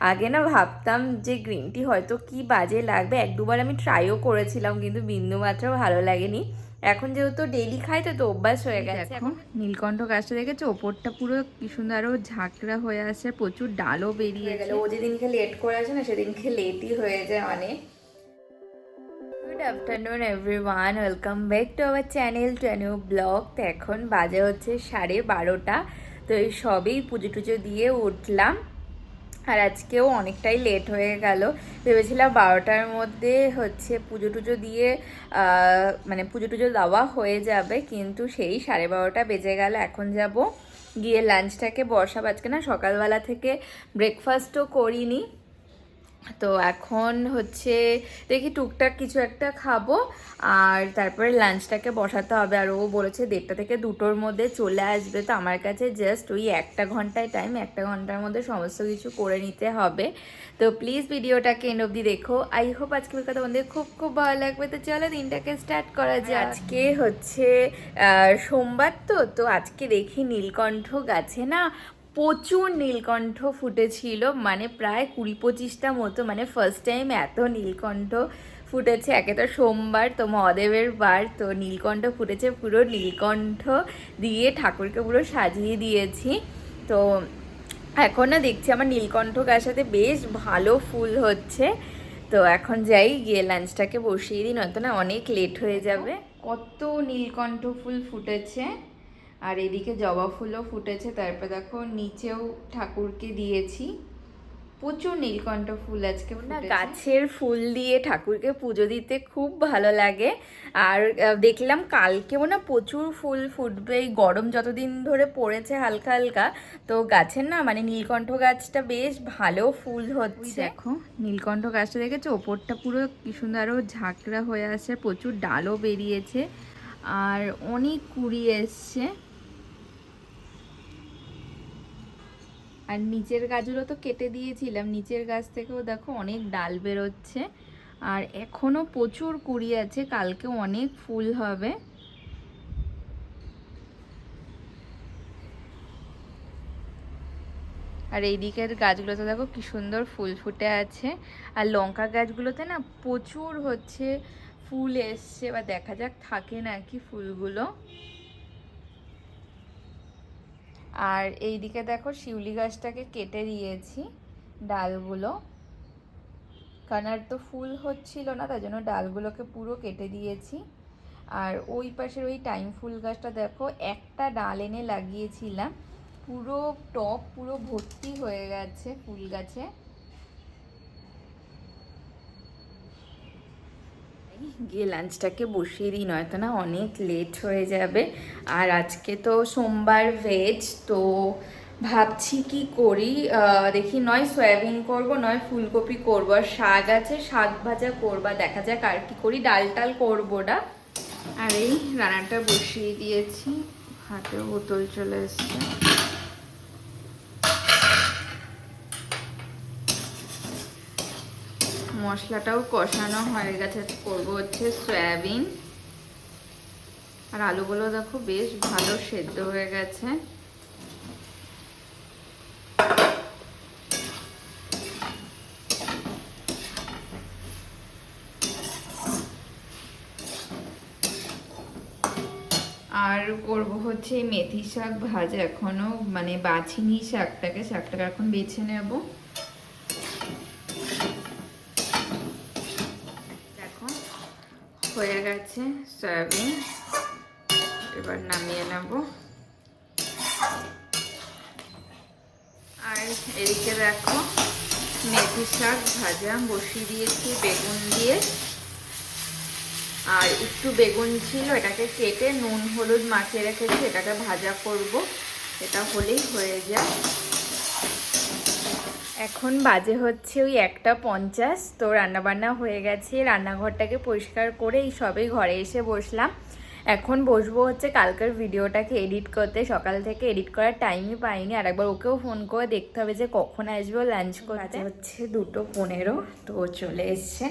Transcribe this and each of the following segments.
আগে না ভাবতাম যে গ্রিন টি হয়তো কি বাজে লাগবে। এক দুবার আমি ট্রাইও করেছিলাম কিন্তু বিন্দুমাত্র ভালো লাগেনি। এখন যেহেতু ডেইলি খাই তো তো অভ্যাস হয়ে গেছে। এখন নীলকণ্ঠ গাছটা দেখেছ? ওপরটা পুরো কি সুন্দর আরও ঝাঁকড়া হয়ে আছে প্রচুর ডালও বেরিয়ে গেল। ও যেদিনকে লেট করে আসে না সেদিনকে লেটই হয়ে যায় অনেক। Good afternoon everyone welcome back to our channel to new blog তো এখন বাজে হচ্ছে সাড়ে বারোটা। তো এই সবেই পুজো টুজো দিয়ে উঠলাম। আর আজকেও অনেকটাই লেট হয়ে গেল। ভেবেছিলাম বারোটার মধ্যে হচ্ছে পুজো টুজো দিয়ে মানে পুজো টুজো দেওয়া হয়ে যাবে, কিন্তু সেই সাড়ে বারোটা বেজে গেল, এখন যাব। গিয়ে লাঞ্চটাকে বসাব। আজকে না সকালবেলা থেকে ব্রেকফাস্টও করিনি। তো এখন হচ্ছে দেখি টুকটাক কিছু একটা খাব আর তারপরে লাঞ্চটাকে বসাতে হবে। আর ও বলেছে দেড়টা থেকে দুটোর মধ্যে চলে আসবে। তো আমার কাছে জাস্ট ওই একটা ঘন্টায় টাইম একটা ঘণ্টার মধ্যে সমস্ত কিছু করে নিতে হবে। তো প্লিজ ভিডিওটাকে এন্ড অবধি দেখো। আই হোপ আজকের কথা তোমাদের খুব খুব ভালো লাগবে। তো চলো দিনটাকে স্টার্ট করা যায় আজকে হচ্ছে সোমবার তো তো আজকে দেখি নীলকণ্ঠ গাছে না প্রচুর নীলকণ্ঠ ফুটেছিল মানে প্রায় কুড়ি পঁচিশটা মতো মানে ফার্স্ট টাইম এত নীলকণ্ঠ ফুটেছে। একে তো সোমবার, তো মহাদেবের বার, তো নীলকণ্ঠ ফুটেছে, পুরো নীলকণ্ঠ দিয়ে ঠাকুরকে পুরো সাজিয়ে দিয়েছি। তো এখন না দেখছি আমার নীলকণ্ঠ গাছাতে বেশ ভালো ফুল হচ্ছে। তো এখন যাই, গিয়ে লাঞ্চটাকে বসিয়ে দিই, নয়তো না অনেক লেট হয়ে যাবে। কত নীলকণ্ঠ ফুল ফুটেছে। আর এদিকে জবা ফুলও ফুটেছে। তারপর দেখো নিচেও ঠাকুরকে দিয়েছি। প্রচুর নীলকণ্ঠ ফুল আজকে না গাছের ফুল দিয়ে ঠাকুরকে পুজো দিতে খুব ভালো লাগে। আর দেখলাম কালকেও না প্রচুর ফুল ফুটবে। এই গরম যতদিন ধরে পড়েছে হালকা হালকা তো গাছের না মানে নীলকণ্ঠ গাছটা বেশ ভালো ফুল হচ্ছে। দেখো নীলকণ্ঠ গাছটা দেখেছ? ওপরটা পুরো কি সুন্দর আরও ঝাঁকড়া হয়ে আছে প্রচুর ডালও বেরিয়েছে। আর অনেক কুড়ি এসছে। আর নিচের গাছগুলো তো কেটে দিয়েছিলাম। নিচের গাছ থেকেও দেখো অনেক ডাল বেরোচ্ছে। আর এখনও প্রচুর কুড়ি আছে কালকে অনেক ফুল হবে। আর এই দিকের গাছগুলোতে দেখো কি সুন্দর ফুল ফুটে আছে। আর লঙ্কা গাছগুলোতে না প্রচুর হচ্ছে ফুল এসছে, বা দেখা যাক থাকে নাকি ফুলগুলো। আর এই দিকে দেখো শিউলি গাছটাকে কেটে দিয়েছি ডালগুলো। কারণ আর তো ফুল হচ্ছিল না, তার জন্য ডালগুলোকে পুরো কেটে দিয়েছি। আর ওই পাশের ওই টাইম ফুল গাছটা দেখো, একটা ডাল এনে লাগিয়েছিলাম। পুরো টপ পুরো ভর্তি হয়ে গেছে ফুল গাছে। গিয়ে লাঞ্চটাকে বসিয়ে দিই, নয়তো না অনেক লেট হয়ে যাবে। আর আজকে তো সোমবার ভেজ তো ভাবছি কি করি? দেখি নয় সয়াবিন করব, নয় ফুলকপি করব। আর শাক আছে, শাক ভাজা করবা। দেখা যাক আর কি করি, ডাল টাল করব না আর এই রান্নাটা বসিয়ে দিয়েছি হাতেও বোতল চলে এসছে। মশলাটাও কষানো হয়ে গেছে। করব হচ্ছে সয়াবিন। আর আলুগুলো দেখো বেশ ভালো সেদ্ধ হয়ে গেছে। আর করব হচ্ছে মেথি শাক ভাজা। এখনও মানে বাছিনি শাকটাকে শাকটাকে এখন বেছে নেব দেখো হয়ে গেছে সয়াবিন। এবার নামিয়ে নেব। আর এদিকে দেখো, মেথি শাক ভাজা বসিয়ে দিয়েছি বেগুন দিয়ে। আর একটু বেগুন ছিল, এটাকে কেটে নুন, হলুদ মাখিয়ে রেখেছি, এটাকে ভাজা করব। এটা হলেই হয়ে যায়। এখন বাজে হচ্ছে ওই একটা পঞ্চাশ তো রান্নাবান্না হয়ে গেছে। রান্নাঘরটাকে পরিষ্কার করে এই সবেই ঘরে এসে বসলাম। এখন বসবো হচ্ছে কালকের ভিডিওটাকে এডিট করতে। সকাল থেকে এডিট করার টাইমই পাইনি। আর একবার ওকেও ফোন করে দেখতে হবে যে কখন আসব লাঞ্চ করতে। হচ্ছে দুটো পনেরো তো ও চলে এসছে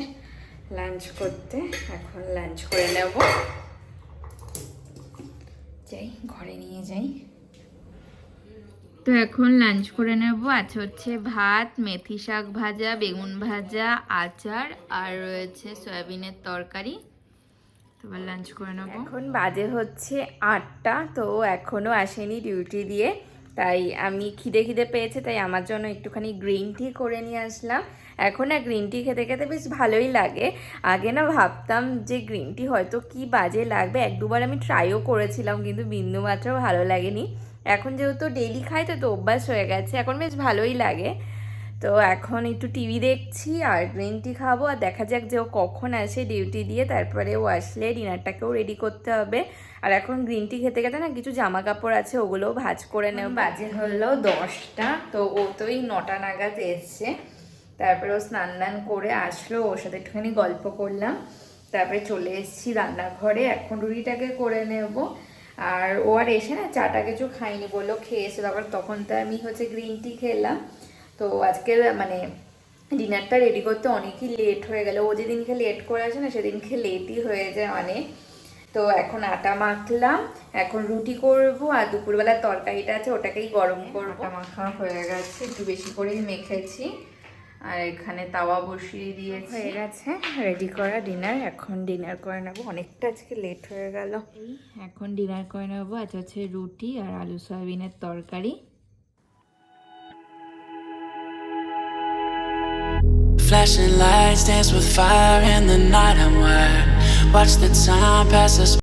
লাঞ্চ করতে। এখন লাঞ্চ করে নেব। যাই ঘরে নিয়ে যাই। তো এখন লাঞ্চ করে নেব। আছে হচ্ছে ভাত, মেথি শাক ভাজা, বেগুন ভাজা, আচার আর রয়েছে সয়াবিনের তরকারি। এবার লাঞ্চ করে নেব। এখন বাজে হচ্ছে আটটা, তো এখনও আসেনি ডিউটি দিয়ে। তাই আমি খিদে খিদে পেয়েছে, তাই আমার জন্য একটুখানি গ্রিন টি করে নিয়ে আসলাম। এখন না গ্রিন টি খেতে খেতে বেশ ভালোই লাগে। আগে না ভাবতাম যে গ্রিন টি হয়তো কি বাজে লাগবে। এক দুবার আমি ট্রাইও করেছিলাম, কিন্তু বিন্দু মাত্রাও ভালো লাগেনি। এখন যেহেতু ডেইলি খাই তো তো অভ্যাস হয়ে গেছে। এখন বেশ ভালোই লাগে। তো এখন একটু টিভি দেখছি আর গ্রিন টি খাব আর দেখা যাক যে ও কখন আসে ডিউটি দিয়ে। তারপরে ও আসলে ডিনারটাকেও রেডি করতে হবে। আর এখন গ্রিন টি খেতে খেতে না কিছু জামা কাপড় আছে ওগুলোও ভাজ করে নেব। বাজে হলো দশটা তো ও তো এই নটা নাগাদ এসছে। তারপরে ও স্নান দান করে আসলো ওর সাথে একটুখানি গল্প করলাম। তারপরে চলে এসেছি রান্নাঘরে। এখন রুটিটাকে করে নেব। আর ও আর এসে না চাটা কিছু খাইনি বলল খেয়েছে তারপর তখন তো আমি হচ্ছে গ্রিন টি খেলাম। তো আজকে মানে ডিনারটা রেডি করতে অনেকই লেট হয়ে গেল। ও যেদিনকে লেট করে আসে না সেদিনকে লেটই হয়ে যায় অনেক তো এখন আটা মাখলাম। এখন রুটি করব আর দুপুরবেলার তরকারিটা আছে ওটাকেই গরম করব। আটা মাখা হয়ে গেছে একটু বেশি করেই মেখেছি। আর এখানে তাওয়া বসিয়ে দিয়েছি হয়ে গেছে রেডি করা ডিনার এখন ডিনার করে নেব অনেকটা আজকে লেট হয়ে গেল এখন ডিনার করে নেব আজ হচ্ছে রুটি আর আলু সয়াবিনের তরকারি Flashing lights dance with fire in the night. I'm wired. Watch the time pass us